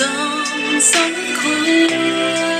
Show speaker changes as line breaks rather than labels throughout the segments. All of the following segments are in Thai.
องค์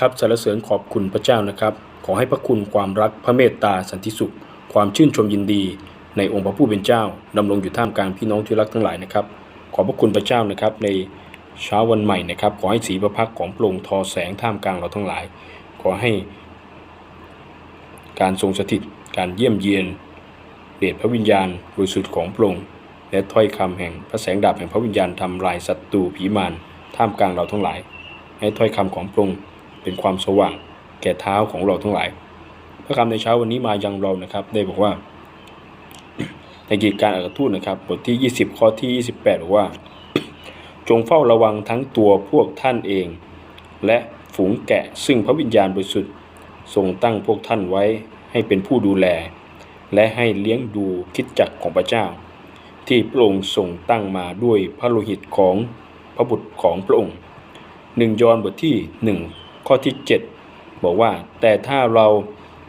ครับสรรเสริญขอบคุ
ณพระเจ้านะครับ ขอให้พระคุณความรักพระเมตตาสันติสุข ความชื่นชมยินดี ในองค์พระผู้เป็นเจ้าดำรงอยู่ท่ามกลางพี่น้องที่รักทั้งหลายนะครับ ขอบพระคุณพระเจ้านะครับ ในเช้าวันใหม่นะครับ ขอให้สีพระพักของพระองค์ทอแสงท่ามกลางเราทั้งหลาย ขอให้ การทรงสถิตการเยี่ยมเยียนเดชพระวิญญาณบริสุทธิ์ของพระองค์และถ้อยคำแห่งพระแสงดาบแห่งพระวิญญาณทำลายศัตรูผีมารท่ามกลางเราทั้งหลาย ให้ถ้อยคำของพระองค์ เป็นความสว่างแก่เท้าของเราทั้งหลาย พระคำในเช้าวันนี้มายังเรานะครับ ได้บอกว่า ในกิจการอัครทูตนะครับ บทที่ 20 ข้อที่ 28 บอกว่า จงเฝ้าระวังทั้งตัวพวกท่านเอง และฝูงแกะซึ่งพระวิญญาณบริสุทธิ์ทรงตั้งพวกท่านไว้ให้เป็นผู้ดูแล และให้เลี้ยงดูคิดจักของพระเจ้า ที่พระองค์ทรงตั้งมาด้วยพระโลหิตของพระบุตรของพระองค์หนึ่งยอห์นบทที่หนึ่ง ข้อที่ 7 บอกว่า แต่ถ้าเรา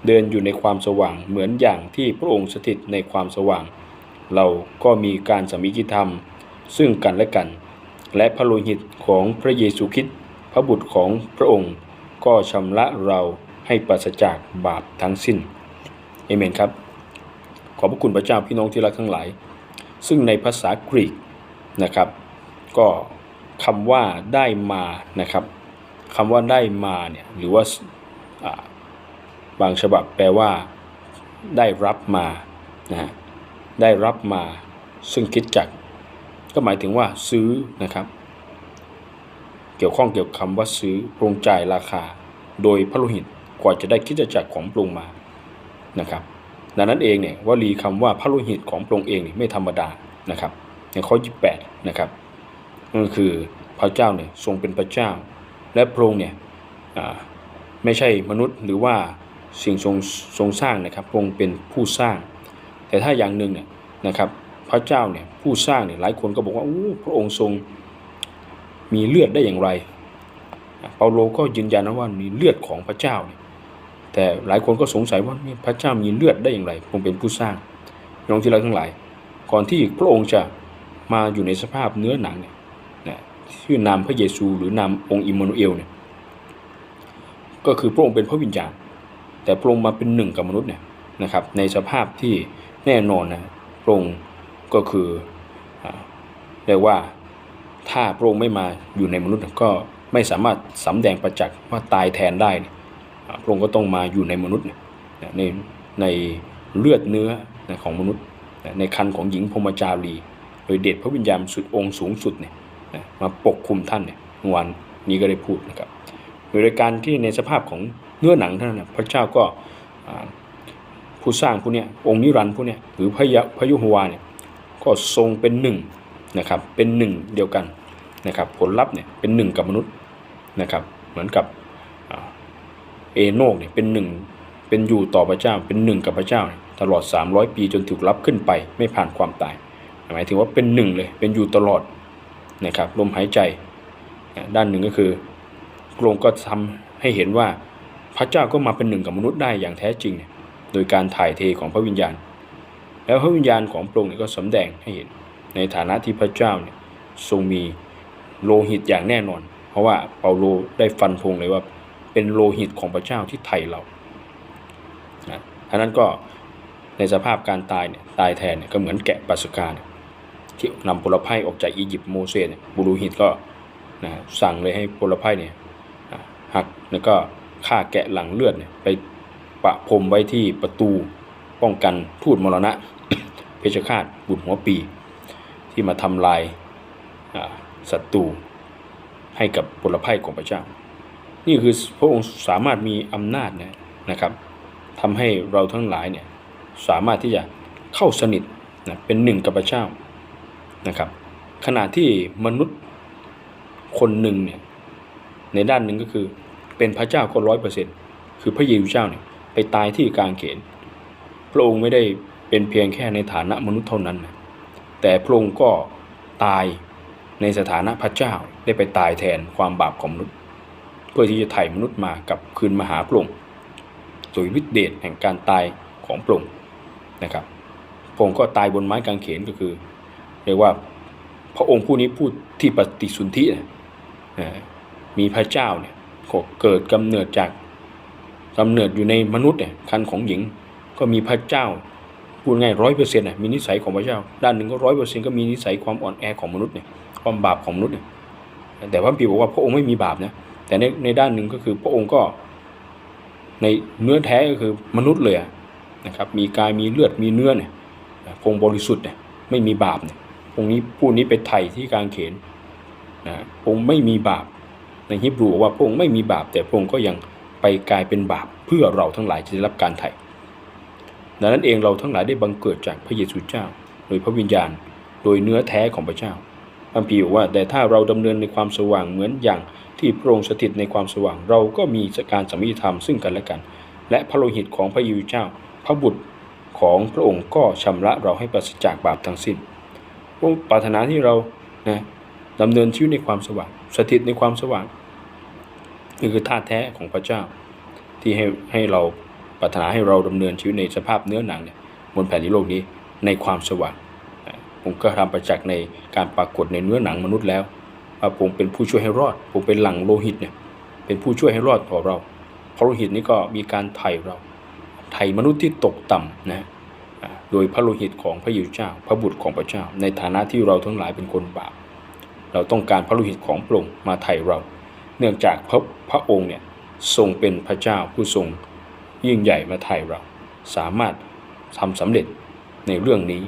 เดินอยู่ในความสว่างเหมือนอย่างที่พระองค์สถิตในความสว่าง เราก็มีการสามิคิธรรม ซึ่งกันและกัน และพระโลหิตของพระเยซูคริสต์พระบุตรของพระองค์ ก็ชำระเราให้ปราศจากบาปทั้งสิ้นเอเมนครับ ขอบพระคุณพระเจ้าพี่น้องที่รักทั้งหลาย ซึ่งในภาษากรีกนะครับ ก็คำว่าได้มานะครับ คำว่าได้มาเนี่ยหรือว่าบางฉบับแปลว่าได้รับมานะฮะได้รับมาซึ่งคิดจัก ก็หมายถึงว่าซื้อนะครับ เกี่ยวข้องเกี่ยวกับคำว่าซื้อปรุงจ่ายราคา โดยพระโลหิตกว่าจะได้คิดจักของพระองมานะครับดังนั้นเองเนี่ยวลีคำว่าพระโลหิตของพระองค์เองนี่ไม่ธรรมดานะครับในข้อ 28 นะครับนั่นก็คือพระเจ้าเนี่ยทรงเป็นพระเจ้า และพระองค์เนี่ยไม่ใช่มนุษย์หรือว่าสิ่งทรงทรงสร้างนะครับพระองค์เป็นผู้สร้าง แต่ถ้าอย่างหนึ่งเนี่ยนะครับพระเจ้าเนี่ยผู้สร้างเนี่ยหลายคนก็บอกว่าอู้พระองค์ทรงมีเลือดได้อย่างไรเปาโลก็ยืนยันนะว่ามีเลือดของพระเจ้าเนี่ยแต่หลายคนก็สงสัยว่านี่พระเจ้ามีเลือดได้อย่างไรคงเป็นผู้สร้างน้องที่เราทั้งหลาย ก่อนที่พระองค์จะมาอยู่ในสภาพเนื้อหนังเนี่ย ชื่อนามพระเยซูหรือนามองค์อิมมานูเอลเนี่ยก็คือพระองค์เป็นพระวิญญาณ แต่พระองค์มาเป็นหนึ่งกับมนุษย์เนี่ยนะครับในสภาพที่แน่นอนนะพระองค์ก็คือเรียกว่าถ้าพระองค์ไม่มาอยู่ในมนุษย์ก็ไม่สามารถสำแดงประจักษ์ว่าตายแทนได้พระองค์ก็ต้องมาอยู่ในมนุษย์ในในเลือดเนื้อของมนุษย์ในคันของหญิงพรมจารี โดยเดชพระวิญญาณสุดองค์สูงสุดเนี่ย นะมาปกคุมท่านเนี่ยเมื่อวันนี้ก็ได้พูดนะครับโดยการที่ในสภาพของเนื้อหนังท่านนะพระเจ้าก็ผู้สร้างผู้เนี้ยองค์นิรันดร์ผู้เนี้ยหรือพระยะพระยุโฮวาเนี่ยก็ทรงเป็นหนึ่งนะครับเป็นหนึ่งเดียวกันนะครับผลลัพธ์เนี่ยเป็นหนึ่งกับมนุษย์นะครับเหมือนกับเอโนกเนี่ยเป็นหนึ่งเป็นอยู่ต่อพระเจ้าเป็นหนึ่งกับพระเจ้า ตลอด 300 ปีจนถูกรับขึ้นไปไม่ผ่านความตายหมายถึงว่าเป็นหนึ่งเลยเป็นอยู่ตลอด นะครับลมหายใจ ด้านหนึ่งก็คือพระองค์ก็ทำให้เห็นว่าพระเจ้าก็มาเป็นหนึ่งกับมนุษย์ได้อย่างแท้จริง โดยการถ่ายเทของพระวิญญาณ แล้วพระวิญญาณของพระองค์ก็สำแดงให้เห็นในฐานะที่พระเจ้าเนี่ยทรงมีโลหิตอย่างแน่นอน เพราะว่าเปาโลได้ฟันธงเลยว่าเป็นโลหิตของพระเจ้าที่ไถ่เรานะท่านั้นก็ในสภาพการตายเนี่ยตายแทนเนี่ยก็เหมือนแกะปัสกาเนี่ย ที่นำพลไพร่ออกจากอียิปต์โมเสสบุรุหิตก็นะสั่งเลยให้พลไพร่เนี่ยหักแล้วก็ฆ่าแกะหลังเลือดเนี่ยไปปะพรมไว้ที่ประตูป้องกันทูตมรณะ เพชฌฆาตบุตรหัวปี ที่มาทำลายศัตรูให้กับพลไพร่ของพระเจ้า นี่คือพระองค์สามารถมีอำนาจนี่ยนะครับทำให้เราทั้งหลายเนี่ยสามารถที่จะเข้าสนิทนะเป็นหนึ่งกับพระเจ้า นะครับขณะที่มนุษย์คนหนึ่งเนี่ยในด้านหนึ่งก็คือเป็นพระเจ้าก็ร้อยเปอร์เซ็นต์คือพระเยซูเจ้าเนี่ยไปตายที่กางเขนพระองค์ไม่ได้เป็นเพียงแค่ในฐานะมนุษย์เท่านั้นนะแต่พระองค์ก็ตายในสถานะพระเจ้าได้ไปตายแทนความบาปของมนุษย์ เพื่อที่จะไถ่มนุษย์มากับคืนมหาพระองค์โดยฤทธิเดชแห่งการตายของพระองค์นะครับพระองค์ก็ตายบนไม้กางเขนก็คือ เรียกว่าพระองค์ผู้นี้พูดที่ปฏิสุนธินะมีพระเจ้าเนี่ยก็เกิดกำเนิดจากกำเนิดอยู่ในมนุษย์เนี่ยคันของหญิงก็มีพระเจ้าพูดง่ายร้อยเปอร์เซ็นต์มีนิสัยของพระเจ้า ด้านหนึ่งก็ร้อยเปอร์เซ็นต์ก็มีนิสัยความอ่อนแอของมนุษย์เนี่ยความบาปของมนุษย์เนี่ยแต่พระปีบอกว่าพระองค์ไม่มีบาปนะแต่ในในด้านหนึ่งก็คือพระองค์ก็ในเนื้อแท้ก็คือมนุษย์เลยนะครับมีกายมีเลือดมีเนื้อเนี่ยพระองบริสุทธิ์เนี่ยไม่มีบาปเนี่ย องค์นี้ผู้นี้ไปไถ่ที่กางเขนนะพระองค์ไม่มีบาปในฮิบรูว่าพระองค์ไม่มีบาป แต่พระองค์ก็ยังไปกลายเป็นบาปเพื่อเราทั้งหลายจะได้รับการไถ่ดังนั้นเองเราทั้งหลายได้บังเกิดจากพระเยซูเจ้า โดยพระวิญญาณ โดยเนื้อแท้ของพระเจ้าพระพีบอกว่าแต่ถ้าเราดำเนินในความสว่างเหมือนอย่างที่พระองค์สถิตในความสว่าง เราก็มีการสามิธรรมซึ่งกันและกัน และพระโลหิตของพระเยซูเจ้า พระบุตรของพระองค์ก็ชำระเราให้ปราศจากบาปทั้งสิ้น พระองค์ปรารถนาที่เรานะดำเนินชีวิตในความสว่าง สถิตในความสว่างนี่คือท่าแท้ของพระเจ้า ที่ให้ให้เราปรารถนาให้เราดำเนินชีวิตในสภาพเนื้อหนังเนี่ยบนแผ่นดินโลกนี้ในความสว่างผมก็ทำประจักษ์ในการปรากฏในเนื้อหนังมนุษย์แล้วว่าผมเป็นผู้ช่วยให้รอด ผมเป็นหลังโลหิตเนี่ยเป็นผู้ช่วยให้รอดต่อเราเพราะโลหิตนี้ก็มีการไถ่เราไถ่มนุษย์ที่ตกต่ำนะ โดยพระโลหิตของพระเยซูเจ้า พระบุตรของพระเจ้า ในฐานะที่เราทั้งหลายเป็นคนบาป เราต้องการพระโลหิตของพระองค์มาไถ่เรา เนื่องจากพระพระองค์เนี่ยทรงเป็นพระเจ้าผู้ทรงยิ่งใหญ่มาไถ่เรา สามารถทำสำเร็จในเรื่องนี้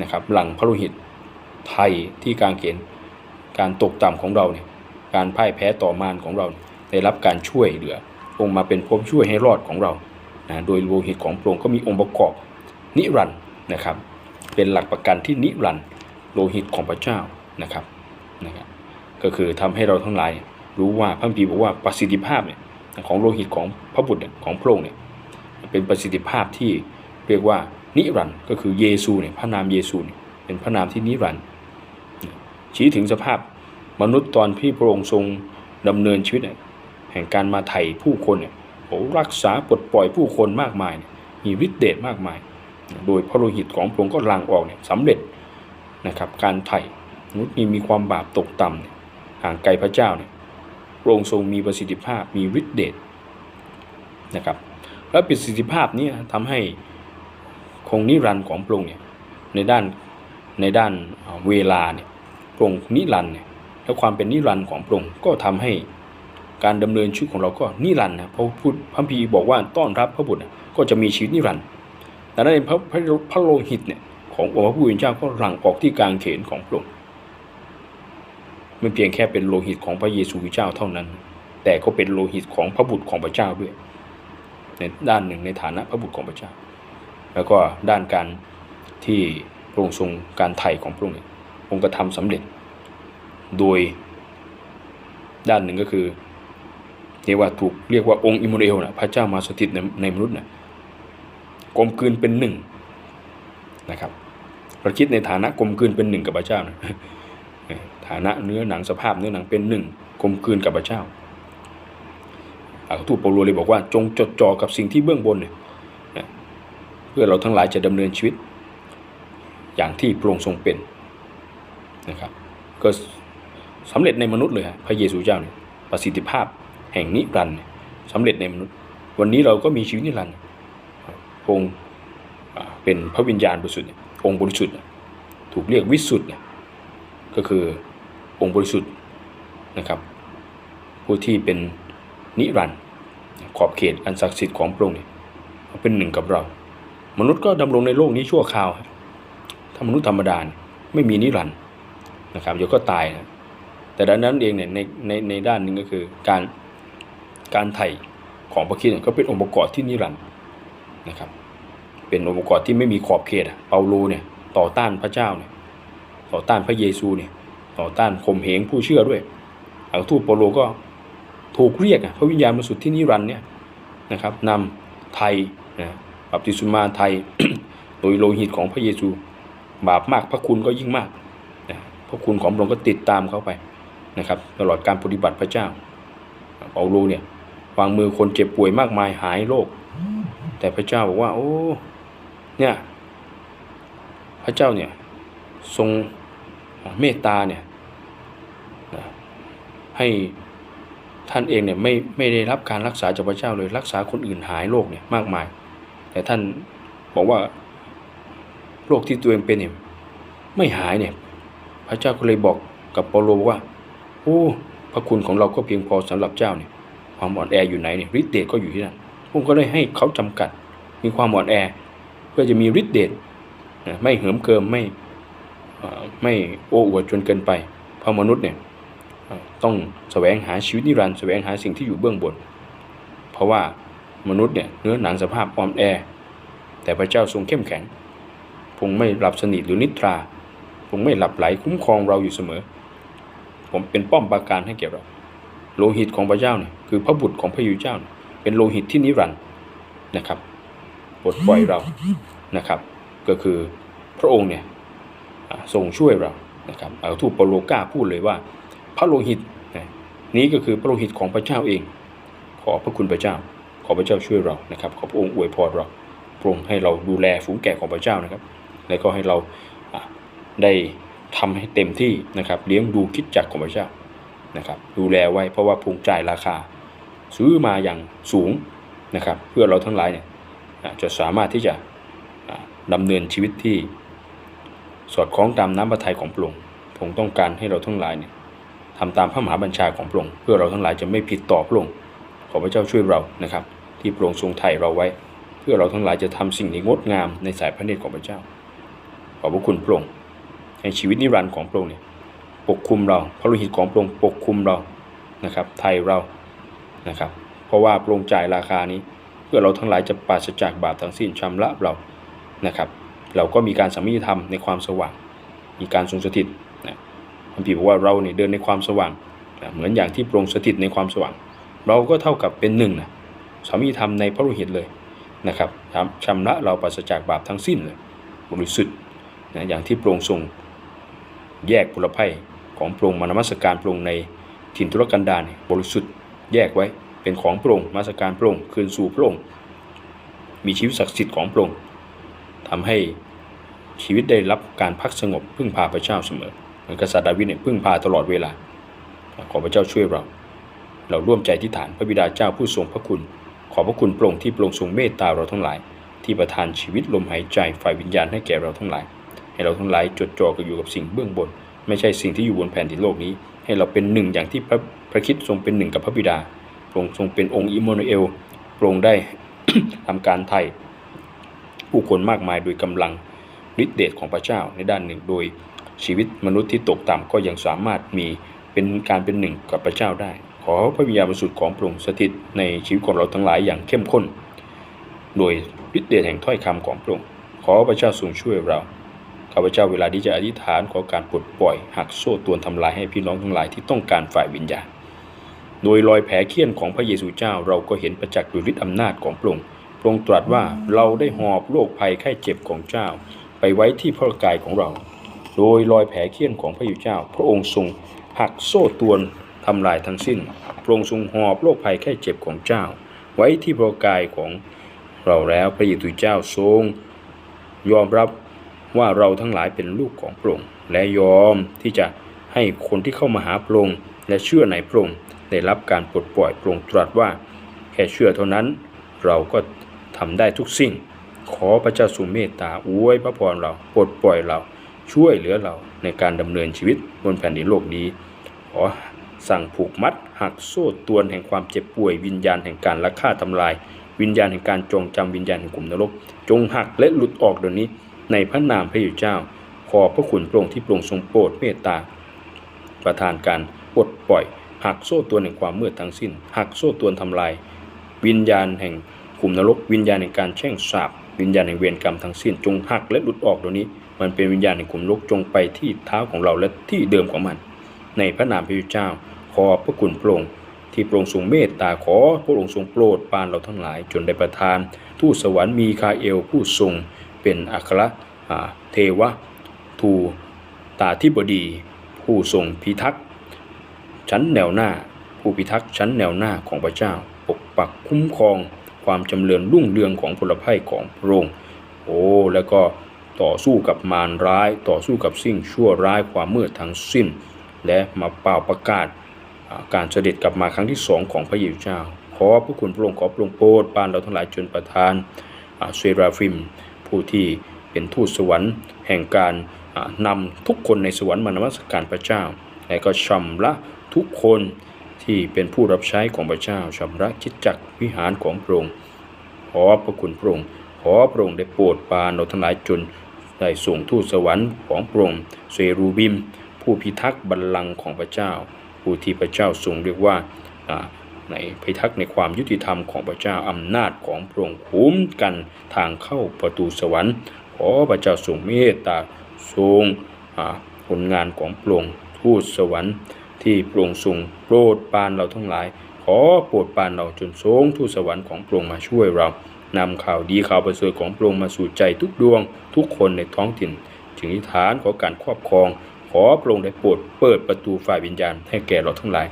นะครับ หลังพระโลหิตไทยที่กางเขียนการตกต่ำของเราเนี่ย การพ่ายแพ้ต่อมารของเราเนี่ยได้รับการช่วยเหลือ องค์มาเป็นพบช่วยให้รอดของเรานะโดยโลหิตของพระองค์ก็มีองค์ประกอบ นิรันด์นะครับ เป็นหลักประกันที่นิรันด์โลหิตของพระเจ้านะครับนะครับ ก็คือทำให้เราทั้งหลายรู้ว่าพระคัมภีบอกว่าประสิทธิภาพเนี่ยของโลหิตของพระบุตรของพระองค์เนี่ยเป็นประสิทธิภาพที่เรียกว่านิรันด์ก็คือเยซูเนี่ยพระนามเยซูเนี่ยเป็นพระนามที่นิรันด์ชี้ถึงสภาพมนุษย์ตอนที่พระองค์ทรงดำเนินชีวิตเนี่ยแห่งการมาไถ่ผู้คนเนี่ยโอ้รักษาปลดปล่อยผู้คนมากมายยมีฤทธิเดชมากมาย โดยพระโลหิตของพระองค์ก็ลังออกเนี่ยสำเร็จนะครับการไถ่มนุษย์นี่มีความบาปตกต่ำเนี่ยห่างไกลพระเจ้าเนี่ยพระองค์ทรงมีประสิทธิภาพมีฤทธิ์เดชนะครับและประสิทธิภาพนี้ทำให้คงนิรันดร์ของพระองค์เนี่ยในด้านในด้านเวลาเนี่ยพระองค์นิรันดร์เนี่ยและความเป็นนิรันดร์ของพระองค์ก็ทำให้การดำเนินชีวิตของเราก็นิรันดร์นะเพราะพูดพระคัมภีบอกว่าต้อนรับพระบุตรก็จะมีชีวิตนิรันดร์ แต่นั้นเองพระพระพระโลหิตเนี่ยขององค์พระผู้เป็นเจ้าก็หลั่งออกที่กลางเขนของพระองค์ไม่เพียงแค่เป็นโลหิตของพระเยซูคริสต์เจ้าเท่านั้น แต่ก็เป็นโลหิตของพระบุตรของพระเจ้าด้วย ในด้านหนึ่งในฐานะพระบุตรของพระเจ้า แล้วก็ด้านการที่พระองค์ทรงการไถ่ของพระองค์องค์กระทำสำเร็จ โดยด้านหนึ่งก็คือเรียกว่าถูกเรียกว่าองค์อิมมูเอลนะพระเจ้ามาสถิตในในมนุษย์นะ กลมกลืนเป็นหนึ่งนะครับเราคิดในฐานะกลมกลืนเป็นหนึ่งกับพระเจ้านะฐานะเนื้อหนังสภาพเนื้อหนังเป็นหนึ่งกลมกลืนกับพระเจ้าอาทูตเปาโลเลยบอกว่าจงจดจ่อกับสิ่งที่เบื้องบนเนี่ยเพื่อเราทั้งหลายจะดำเนินชีวิต อย่างที่พระองค์ทรงเป็นนะครับก็สำเร็จในมนุษย์เลยฮะพระเยซูเจ้าเนี่ยประสิทธิภาพแห่งนิรันดร์สำเร็จในมนุษย์ วันนี้เราก็มีชีวิตนิรันดร์ องค์เป็นพระวิญญาณบริสุทธิ์องค์บริสุทธิ์ถูกเรียกวิสุทธิ์ก็คือองค์บริสุทธิ์นะครับผู้ที่เป็นนิรันดร์ขอบเขตอันศักดิ์สิทธิ์ของพระองค์เนี่ยเป็นหนึ่งกับเรา มนุษย์ก็ดำรงในโลกนี้ชั่วคราว ถ้ามนุษย์ธรรมดาไม่มีนิรันดร์นะครับเดี๋ยวก็ตายนะแต่ดังนั้นเองเนี่ยในในในด้านหนึ่งก็คือการการไถ่ของพระคริสต์เนี่ยก็เป็นองค์ประกอบที่นิรันดร์นะครับ เป็นองค์ประกอบที่ไม่มีขอบเขตอะเปาโลเนี่ยต่อต้านพระเจ้าเนี่ยต่อต้านพระเยซูเนี่ยต่อต้านข่มเหงผู้เชื่อด้วยอัลทูตเปาโลก็ถูกเรียกอะพระวิญญาณบริสุทธิ์ที่นิรันด์เนี่ยนะครับนำไทยนะบัพติศมาไทย โดยโลหิตของพระเยซู บาปมากพระคุณก็ยิ่งมากนะพระคุณของพระองค์ก็ติดตามเขาไปนะครับตลอดการปฏิบัติพระเจ้าเปาโลเนี่ยวางมือคนเจ็บป่วยมากมายหายโรคแต่พระเจ้าบอกว่า โอ้ เนี่ยพระเจ้าเนี่ยทรงเมตตาเนี่ยให้ท่านเองเนี่ยไม่ไม่ได้รับการรักษาจากพระเจ้าเลยรักษาคนอื่นหายโรคเนี่ยมากมาย แต่ท่านบอกว่าโรคที่ตัวเองเป็นเนี่ยไม่หายเนี่ยพระเจ้าก็เลยบอกกับเปาโลว่าโอ้พระคุณของเราก็เพียงพอสำหรับเจ้าเนี่ยความอ่อนแออยู่ไหนเนี่ยฤทธิ์เดชก็อยู่ที่นั่นผมก็เลยให้เขาจำกัดมีความอ่อนแอ พื่อจะมีฤทธิ์เดชไม่เหิมเกิมไม่ไม่โอ้อวดจนเกินไป เพราะมนุษย์เนี่ยต้องแสวงหาชีวิตนิรันดร์แสวงหาสิ่งที่อยู่เบื้องบน เพราะว่ามนุษย์เนี่ยเนื้อหนังสภาพอ่อนแอ แต่พระเจ้าทรงเข้มแข็งคงไม่หลับสนิทหรือนิทราคงไม่หลับไหลคุ้มครองเราอยู่เสมอ ผมเป็นป้อมปราการให้แก่เรา โลหิตของพระเจ้าเนี่ยคือพระบุตรของพระยูเจ้าเเป็นโลหิตที่นิรันดร์นะครับ ดปล่อยเรานะครับ ก็คือพระองค์เนี่ยอ่าทรงช่วยเรานะครับเอาทูตเปาโลก้าพูดเลยว่า พระโลหิตนะนี้ก็คือพระโลหิตของพระเจ้าเอง ขอพระคุณพระเจ้า ขอพระเจ้าช่วยเรานะครับ ขอพระองค์อวยพรเราพระองค์ให้เราดูแลฝูงแกะของพระเจ้านะครับ แล้วก็ให้เราได้ทำให้เต็มที่นะครับเลี้ยงดูคิดจักรของพระเจ้านะครับดูแลไว้เพราะว่าพระองค์จ่ายราคา ซื้อมาอย่างสูงนะครับ เพื่อเราทั้งหลายเนี่ย จะสามารถที่จะดำเนินชีวิตที่สอดคล้องตามน้ำพระทัยของพระองค์พระองค์ต้องการให้เราทั้งหลายเนี่ยทำตามพระมหาบัญชาของพระองค์เพื่อเราทั้งหลายจะไม่ผิดต่อพระองค์ขอพระเจ้าช่วยเรานะครับ ที่พระองค์ทรงไถ่เราไว้ เพื่อเราทั้งหลายจะทำสิ่งที่งดงามในสายพระเนตรของพระเจ้า ขอบพระคุณพระองค์ให้ชีวิตนิรันดร์ของพระองค์เนี่ยปกคุมเราพระโลหิตของพระองค์ปกคุมเรานะครับไถ่เรานะครับ เพราะว่าพระองค์จ่ายราคานี้ เพื่อเราทั้งหลายจะปราศจากบาปทั้งสิ้นชำระเรานะครับเราก็มีการสามีธรรมในความสว่าง มีการทรงสถิตนะพระพีร์บอกว่าเราเนี่ยเดินในความสว่างนะเหมือนอย่างที่พระองค์สถิตในความสว่าง เราก็เท่ากับเป็นหนึ่งนะสามีธรรมในพระโลหิตเลยนะครับชำระเราปราศจากบาปทั้งสิ้นเลยบริสุทธิ์นะอย่างที่พระองค์ทรงแยกพลภัยของพระองค์มานมัสการพระองค์ในถิ่นทุรกันดารบริสุทธิ์แยกไว้ เป็นของพระองค์มาสการพระองค์คืนสู่พระองค์มีชีวิตศักดิ์สิทธิ์ของพระองค์ทำให้ชีวิตได้รับการพักสงบพึ่งพาพระเจ้าเสมอเหมือนกษัตริย์ดาวิดเนี่ยพึ่งพาตลอดเวลา ขอพระเจ้าช่วยเรา เราร่วมใจที่ฐานพระบิดาเจ้าผู้ทรงพระคุณ ขอพระคุณโปร่งที่โปร่งทรงเมตตาเราทั้งหลาย ที่ประทานชีวิตลมหายใจฝ่ายวิญญาณให้แก่เราทั้งหลาย ให้เราทั้งหลายจดจ่อกับอยู่กับสิ่งเบื้องบน ไม่ใช่สิ่งที่อยู่บนแผ่นดินโลกนี้ ให้เราเป็นหนึ่งอย่างที่พระพระคิดทรงเป็นหนึ่งกับพระบิดา พระองค์ทรงเป็นองค์อิมมานูเอลพระองค์ได้ทำการไถ่ผู้คนมากมายโดยกำลังฤทธิเดชของพระเจ้าในด้านหนึ่งโดยชีวิตมนุษย์ที่ตกต่ำก็ยังสามารถมีเป็นการเป็นหนึ่งกับพระเจ้าได้ ขอพระวิญญาณบริสุทธิ์ของพระองค์สถิตในชีวิตของเราทั้งหลายอย่างเข้มข้น โดยฤทธิเดชแห่งถ้อยคำของพระองค์ขอพระเจ้าทรงช่วยเราข้าพเจ้าเวลาที่จะอธิษฐานขอการปลดปล่อยหักโซ่ตวนทำลายให้พี่น้องทั้งหลายที่ต้องการฝ่ายวิญญาณ โดยรอยแผลเคี้ยนของพระเยซูเจ้าเราก็เห็นประจักษ์ด้วยฤทธิอำนาจของพระองค์พระองค์ตรัสว่าเราได้หอบโรคภัยไข้เจ็บของเจ้า ไปไว้ที่พระกายของเรา โดยรอยแผลเคี้ยนของพระเยซูเจ้า พระองค์ทรงหักโซ่ตวนทำลายทั้งสิ้น พระองค์ทรงหอบโรคภัยไข้เจ็บของเจ้า ไว้ที่พระกายของเราแล้วพระเยซูเจ้าทรง ยอมรับว่าเราทั้งหลายเป็นลูกของพระองค์และยอมที่จะให้คนที่เข้ามาหาพระองค์และเชื่อในพระองค์ ได้รับการปลดปล่อยพระองตรัสว่าแค่เชื่อเท่านั้น เราก็ทำได้ทุกสิ่ง ขอพระเจ้าทรงเมตตาอวยพระพรเราปลดปล่อยเราช่วยเหลือเราในการดำเนินชีวิตบนแผ่นดินโลกนี้ขอสั่งผูกมัดหักโซ่ตวนแห่งความเจ็บป่วย วิญญาณแห่งการลักฆ่าทำลาย วิญญาณแห่งการจงจำวิญญาณแห่งกลุ่มนรก จงหักและหลุดออกเดี๋ยวนี้ ในพระนามพระเยซูเจ้า ขอพระคุณพระองที่โปร่งทรงโปรดเมตตา ประทานการปลดปล่อย หักโซ่ตรวแห่งความมืดทั้งสิ้น หักโซ่ตรวนทำลาย วิญญาณแห่งกลุ่มนรก วิญญาณแห่งการแช่งสาบวิญญาณแห่งเวรกรรมทั้งสิ้น จงหักและหลุดออกเดี๋ยวนี้ มันเป็นวิญญาณแห่งกลุ่มนรกจงไปที่เท้าของเราและที่เดิมของมัน ในพระนามพระเยซูเจ้า ขอพระคุณพระองค์ที่พระองค์ทรงเมตตาขอพระองค์ทรงโปรดปรานเราทั้งหลาย จนได้ประทาน ทูตสวรรค์มีคาเอลผู้ทรงเป็นอัครเทวะทูตาธิบดี ผู้ทรงพิทักษ์ ชั้นแนวหน้า ผู้พิทักษ์ชั้นแนวหน้าของพระเจ้า ปกปักคุ้มครอง ความจำเริญรุ่งเรืองของพลภัยของพระองค์โอ้แล้วก็ต่อสู้กับมารร้าย ต่อสู้กับสิ่งชั่วร้ายความมืดทั้งสิ้น และมาเป่าประกาศการเสด็จกลับมาครั้งที่สองของพระเยซูเจ้า ขอพระคุณพระองค์ขอพระองค์โปรดปานเราทั้งหลายจนประทานเซราฟิม ผู้ที่เป็นทูตสวรรค์แห่งการนำทุกคนในสวรรค์มานมัสการพระเจ้า และก็ชำระ ทุกคนที่เป็นผู้รับใช้ของพระเจ้าชำระคิดจักวิหารของพระองค์ขอพระคุณพระองค์ขอพระองค์ได้โปรดปานเราทั้งหลายจนได้ส่งทูตสวรรค์ของพระองค์เซรูบิม ผู้พิทักษ์บัลลังก์ของพระเจ้า ผู้ที่พระเจ้าทรงเรียกว่าในพิทักษ์ในความยุติธรรมของพระเจ้าอำนาจของพระองค์คุ้มกันทางเข้าประตูสวรรค์ขอพระเจ้าทรงเมตตาทรงผลงานของพระองค์ทูตสวรรค์ ที่พระองค์ทรงโปรดปานเราทั้งหลาย ขอโปรดปานเราจนทรงทูตสวรรค์ของพระองมาช่วยเรานำข่าวดีข่าวประเสริฐของพระองมาสู่ใจทุกดวง ทุกคนในท้องถิ่นถึงนิฐานขอการครอบครอง ขอพระองได้โปรดเปิดประตูฝ่ายวิญญาณให้แก่เราทั้งหลาย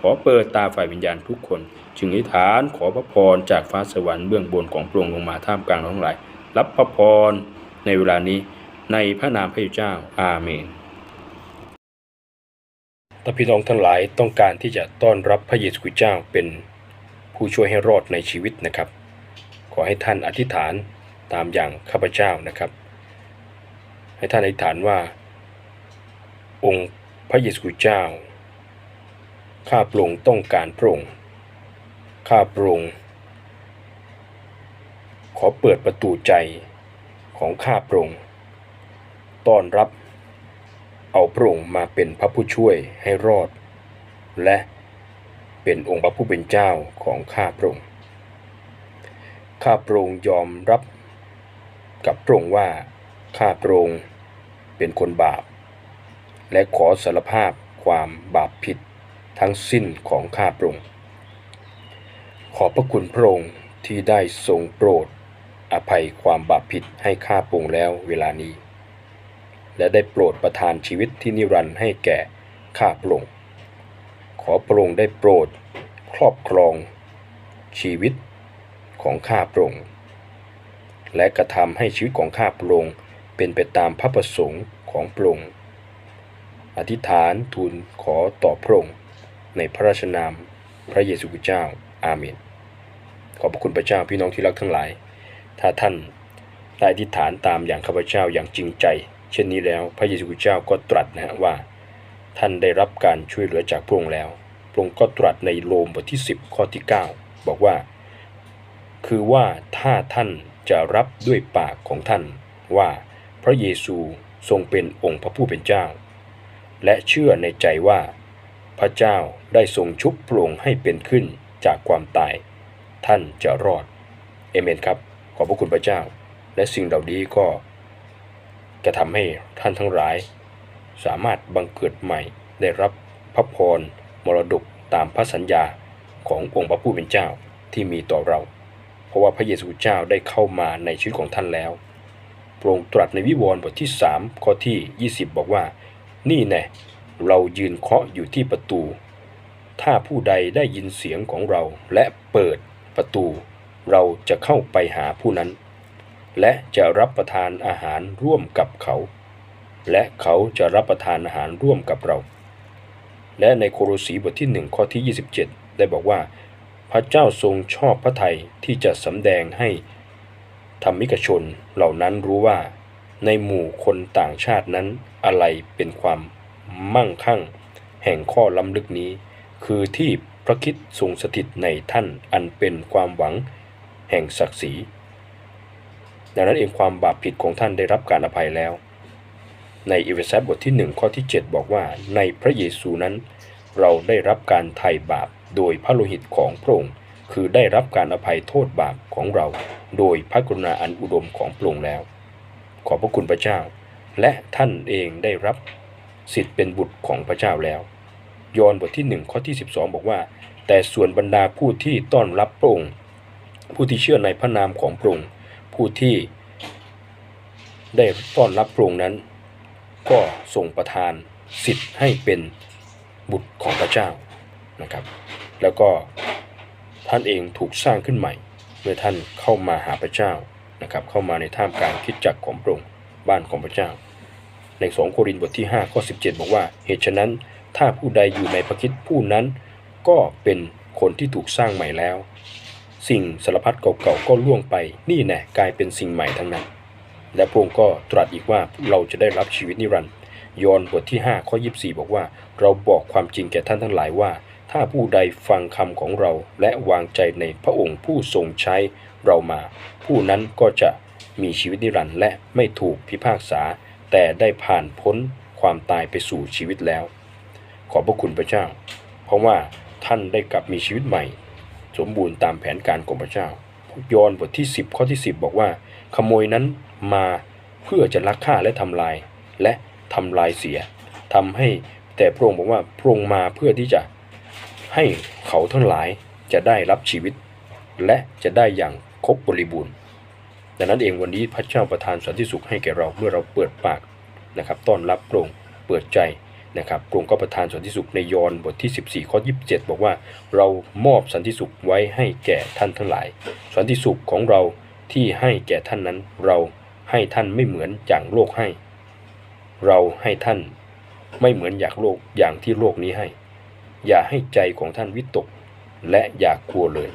ขอเปิดตาฝ่ายวิญญาณทุกคนจึงนิฐานขอพระพรจากฟ้าสวรรค์เบื้องบนของพระองลงมาท่ามกลางเราทั้งหลาย รับพระพรในเวลานี้ในพระนามพระเจ้าอาเมน ถ้าพี่น้องทั้งหลายต้องการที่จะต้อนรับพระเยซูคริสต์เจ้าเป็นผู้ช่วยให้รอดในชีวิตนะครับ ขอให้ท่านอธิษฐานตามอย่างข้าพเจ้านะครับ ให้ท่านอธิษฐานว่า องค์พระเยซูคริสต์เจ้า ข้าพระองค์ต้องการพระองค์ข้าพระองค์ขอเปิดประตูใจของข้าพระองค์ต้อนรับ เอาพระองค์มาเป็นพระผู้ช่วยให้รอด และเป็นองค์พระผู้เป็นเจ้าของข้าพระองค์ ข้าพระองค์ยอมรับกับพระองค์ว่าข้าพระองค์เป็นคนบาป และขอสารภาพความบาปผิดทั้งสิ้นของข้าพระองค์ ขอพระคุณพระองค์ที่ได้ทรงโปรดอภัยความบาปผิดให้ข้าพระองค์แล้วเวลานี้ และได้โปรดประทานชีวิตที่นิรันดร์ให้แก่ข้าพระองค์ขอพระองค์ได้โปรดครอบครองชีวิตของข้าพระองค์และกระทำให้ชีวิตของข้าพระองค์เป็นไปตามพระประสงค์ของพระองค์อธิษฐานทูลขอต่อพระองค์ในพระราชนามพระเยซูคริสต์เจ้า อาเมน ขอบพระคุณพระเจ้าพี่น้องที่รักทั้งหลาย ถ้าท่านได้อธิษฐานตามอย่างข้าพเจ้าอย่างจริงใจ เช่นนี้แล้วพระเยซูเจ้าก็ตรัสนะฮะว่า ท่านได้รับการช่วยเหลือจากพระองค์แล้วพระองค์ก็ตรัสในโรมบทที่ 10 ข้อที่ 9 บอกว่า คือว่าถ้าท่านจะรับด้วยปากของท่านว่าพระเยซูทรงเป็นองค์พระผู้เป็นเจ้า และเชื่อในใจว่า พระเจ้าได้ทรงชุบพระองให้เป็นขึ้นจากความตาย ท่านจะรอด เอเมนครับ ขอบพระคุณพระเจ้า และสิ่งเหล่านี้ก็ จะทำให้ท่านทั้งหลาย สามารถบังเกิดใหม่ได้รับพระพรมรดกตามพระสัญญาขององค์พระผู้เป็นเจ้าที่มีต่อเรา เพราะว่าพระเยซูเจ้าได้เข้ามาในชีวิตของท่านแล้วพระองค์ตรัสในวิวรณ์บทที่3ข้อที่ 20 บอกว่า นี่แน่เรายืนเคาะอยู่ที่ประตู ถ้าผู้ใดได้ยินเสียงของเราและเปิดประตู เราจะเข้าไปหาผู้นั้น และจะรับประทานอาหารร่วมกับเขา และเขาจะรับประทานอาหารร่วมกับเรา และในโครสีบทที่1ข้อที่ 27 ได้บอกว่า พระเจ้าทรงชอบพระทัยที่จะสำแดงให้ธรรมิกชนเหล่านั้นรู้ว่า ในหมู่คนต่างชาตินั้นอะไรเป็นความมั่งคั่ง แห่งข้อล้ำลึกนี้ คือที่พระคิดทรงสถิตในท่านอันเป็นความหวัง แห่งศักดิ์ศรี ดังนั้นเองความบาปผิดของท่านได้รับการอภัยแล้ว ในอีเวซัสบทที่ 1 ข้อที่ 7 บอกว่า ในพระเยซูนั้น เราได้รับการไถ่บาปโดยพระโลหิตของพระองค์คือได้รับการอภัยโทษบาปของเรา โดยพระกรุณาอันอุดมของพระองค์แล้ว ขอบพระคุณพระเจ้า และท่านเองได้รับสิทธิ์เป็นบุตรของพระเจ้าแล้ว ยอห์นบทที่ 1 ข้อที่ 12 บอกว่า แต่ส่วนบรรดาผู้ที่ต้อนรับพระองค์ผู้ที่เชื่อในพระนามของพระองค์ ผู้ที่ได้ต้อนรับพระองค์นั้น ก็ทรงประทานสิทธิ์ให้เป็นบุตรของพระเจ้านะครับ แล้วก็ท่านเองถูกสร้างขึ้นใหม่เมื่อท่านเข้ามาหาพระเจ้านะครับ เข้ามาในท่ามกลางคิดจักของพระองค์บ้านของพระเจ้า ใน2โครินธ์บทที่5ข้อ17 บอกว่า เหตุฉะนั้นถ้าผู้ใดอยู่ในพระคิดผู้นั้นก็เป็นคนที่ถูกสร้างใหม่แล้ว สิ่งสารพัดเก่าๆก็ล่วงไป นี่แน่กลายเป็นสิ่งใหม่ทั้งนั้น และพระองค์ก็ตรัสอีกว่าเราจะได้รับชีวิตนิรันดร์ยอห์นบทที่5ข้อ24 บอกว่า เราบอกความจริงแก่ท่านทั้งหลายว่า ถ้าผู้ใดฟังคำของเราและวางใจในพระองค์ผู้ทรงใช้เรามา ผู้นั้นก็จะมีชีวิตนิรันดร์และไม่ถูกพิพากษา แต่ได้ผ่านพ้นความตายไปสู่ชีวิตแล้ว ขอบพระคุณพระเจ้า เพราะว่าท่านได้กลับมีชีวิตใหม่ สมบูรณ์ตามแผนการของพระเจ้ายอห์นบทที่ 10 ข้อที่ 10 บอกว่า ขโมยนั้นมาเพื่อจะลักฆ่าและทำลาย และทำลายเสียทำให้แต่พระองค์บอกว่าพระองค์มาเพื่อที่จะให้เขาทั้งหลายจะได้รับชีวิต และจะได้อย่างครบบริบูรณ์ดังนั้นเองวันนี้พระเจ้าประทานสันติสุขให้แก่เราเมื่อเราเปิดปากนะครับ ต้อนรับพระองค์เปิดใจ นะครับพระองค์ก็ประทานสันติสุขในยอห์นบทที่ 14 ข้อ 27 บอกว่า เรามอบสันติสุขไว้ให้แก่ท่านทั้งหลาย สันติสุขของเราที่ให้แก่ท่านนั้น เราให้ท่านไม่เหมือนอย่างโลกให้ เราให้ท่านไม่เหมือนอย่างโลกอย่างที่โลกนี้ให้ อย่าให้ใจของท่านวิตก และอย่ากลัวเลย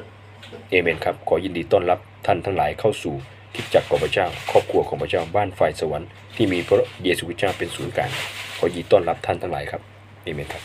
เอเมนครับ ขอยินดีต้อนรับท่านทั้งหลายเข้าสู่ คิดจักของพระเจ้า ครอบครัวของพระเจ้าบ้านฝ่ายสวรรค์ที่มีพระเยซูคริสต์เจ้าเป็นศูนย์กลางขอยินดีต้อนรับท่านทั้งหลายครับเอเมนครับ